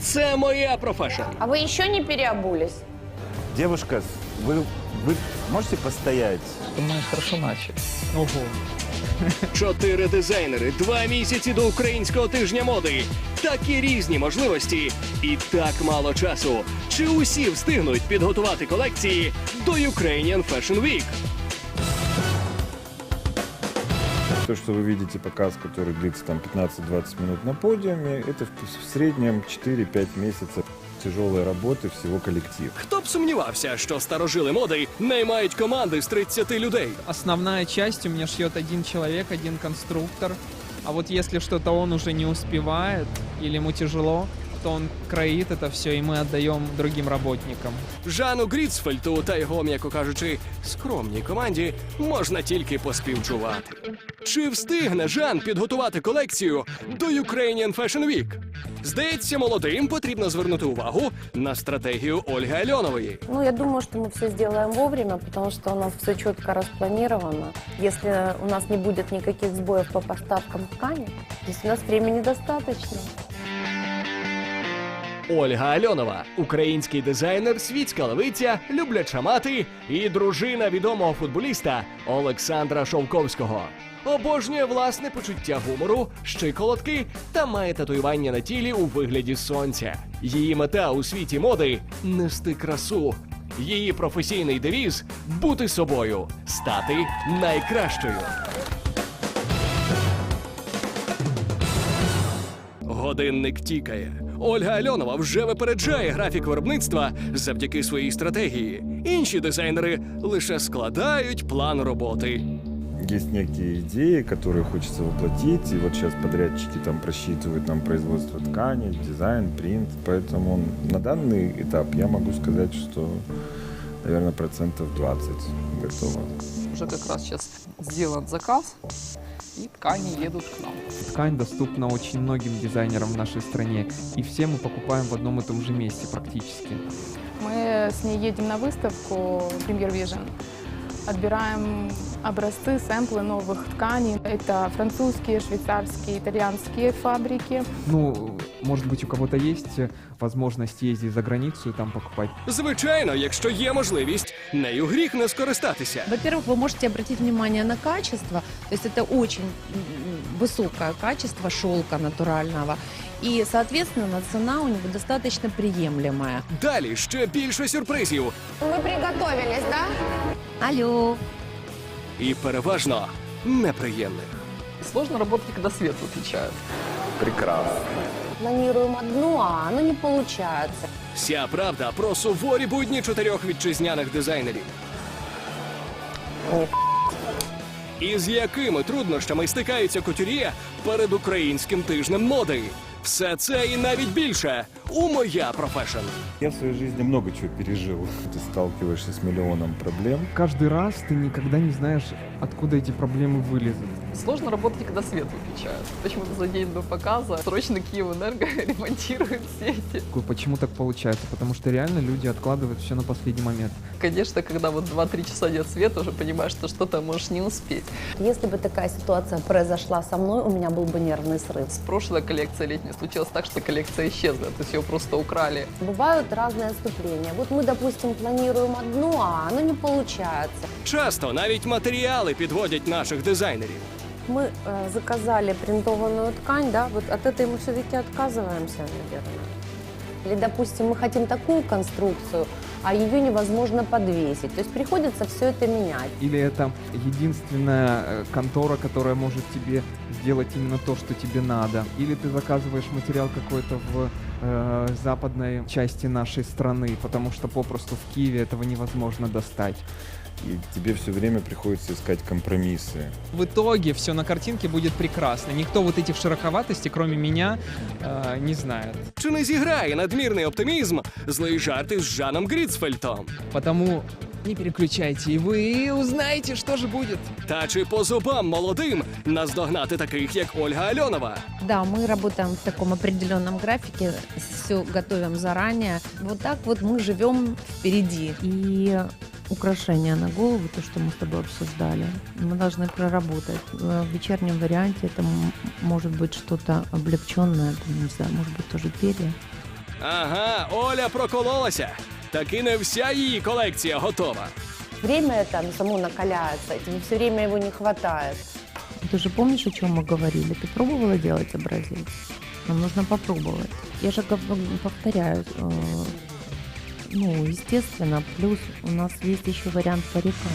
Це моя профешн. А вы еще не переобулись? Девушка, вы, вы можете постоять? Думаю, хорошо начали. Ого. Чотири дизайнери, два місяці до українського тижня моди. Такі різні можливості і так мало часу. Чи усі встигнуть підготувати колекції до Ukrainian Fashion Week? То, что вы видите показ, который длится там 15-20 минут на подиуме, это в, в среднем 4-5 месяцев тяжелой работы всего коллектива. Хто б сумнівався, що старожили моди наймають команди з 30 людей. Основная часть у меня шьет один человек, один конструктор. А вот если что-то он уже не успевает или ему тяжело, то он кроит это все, и мы отдаем другим работникам. Жану Гріцфельту та його, м'яко кажучи, скромній команді можна тільки поспівчувати. Чи встигне Жан підготувати колекцію до Ukrainian Fashion Week? Здається, молодим потрібно звернути увагу на стратегію Ольги Альонової. Ну, я думаю, что мы все сделаем вовремя, потому что у нас все четко распланировано. Если у нас не будет никаких сбоев по поставкам ткани, здесь у нас времени достаточно. Ольга Альонова, український дизайнер, світська левиця, любляча мати і дружина відомого футболіста Олександра Шовковського. Обожнює власне почуття гумору, щиколотки та має татуювання на тілі у вигляді сонця. Її мета у світі моди нести красу. Її професійний девіз бути собою, стати найкращою. Годинник тікає. Ольга Альонова вже випереджає графік виробництва завдяки своїй стратегії. Інші дизайнери лише складають план роботи. Есть некие идеи, которые хочется воплотить, и вот сейчас подрядчики там просчитывают нам производство ткани, дизайн, принт, поэтому на данный этап я могу сказать, что, наверное, процентов 20 готово. Уже как раз сейчас сделан заказ, и ткани едут к нам. Ткань доступна очень многим дизайнерам в нашей стране, и все мы покупаем в одном и том же месте практически. Мы с ней едем на выставку Premier Vision Отбираем образцы, сэмплы новых тканей. Это французские, швейцарские, итальянские фабрики. Ну, может быть, у кого-то есть э, возможность ездить за границу и там покупать. Звичайно, якщо є можливість, нею гріх не скористатися. Во-первых, вы можете обратить внимание на качество, то есть это очень м, высокое качество шелка натурального, и, соответственно, цена у него достаточно приемлемая. Далі ще більше сюрпризів Вы приготовились, да? Алло. і переважно неприємних. Сложно работать, когда свет выключают. Прекрасно. Планируем одно, а оно не получается. Вся правда про суворі будні чотирьох вітчизняних дизайнерів. І з якими труднощами стикаються кутюр'є перед українським тижнем моди. Все це і навіть більше у моя профешн. Я в своей жизни много чего пережил. Ты сталкиваешься с миллионом проблем. Каждый раз ты никогда не знаешь, откуда эти проблемы вылезут. Сложно работать, когда свет выключают. Почему-то за день до показа срочно Киевэнерго ремонтирует сети. Такое, Почему так получается? Потому что реально люди откладывают все на последний момент. Конечно, когда вот 2-3 часа нет света, уже понимаешь, что что-то можешь не успеть. Если бы такая ситуация произошла со мной, у меня был бы нервный срыв. С прошлой коллекцией летней случилось так, что коллекция исчезла, то есть ее просто украли. Бывают разные отступления. Вот мы, допустим, планируем одно, а оно не получается. Часто навіть матеріали підводять наших дизайнерів. Мы э, заказали принтованную ткань, да, вот от этой мы все-таки отказываемся, наверное. Или, допустим, мы хотим такую конструкцию, а ее невозможно подвесить. То есть приходится все это менять. Или это единственная э, контора, которая может тебе сделать именно то, что тебе надо. Или ты заказываешь материал какой-то в э, западной части нашей страны, потому что попросту в Киеве этого невозможно достать И тебе все время приходится искать компромиссы. В итоге все на картинке будет прекрасно. Никто вот этих широковатостей, кроме меня, э, не знает. Чи не зіграє надмірний оптимізм злий жарти з Жаном Гріцфельтом? Потому не переключайте, и вы узнаете, что же будет. Та чи по зубам молодим наздогнати таких, як Ольга Альонова? Да, мы работаем в таком определенном графике, все готовим заранее. Вот так вот мы живем впереди. И украшения на голову, то, что мы с тобой обсуждали, мы должны проработать. Э, В вечернем варианте это м- может быть что-то облегченное, там, не знаю, может быть тоже перья. Ага, Оля прокололася. Таки не вся її колекція готова. Время это оно само накаляется, и тебе все время его не хватает. Ты же помнишь, о чем мы говорили? Ты пробовала делать образец? Нам нужно попробовать. Я же гов- повторяю, э, ну, естественно, плюс у нас есть еще вариант парика.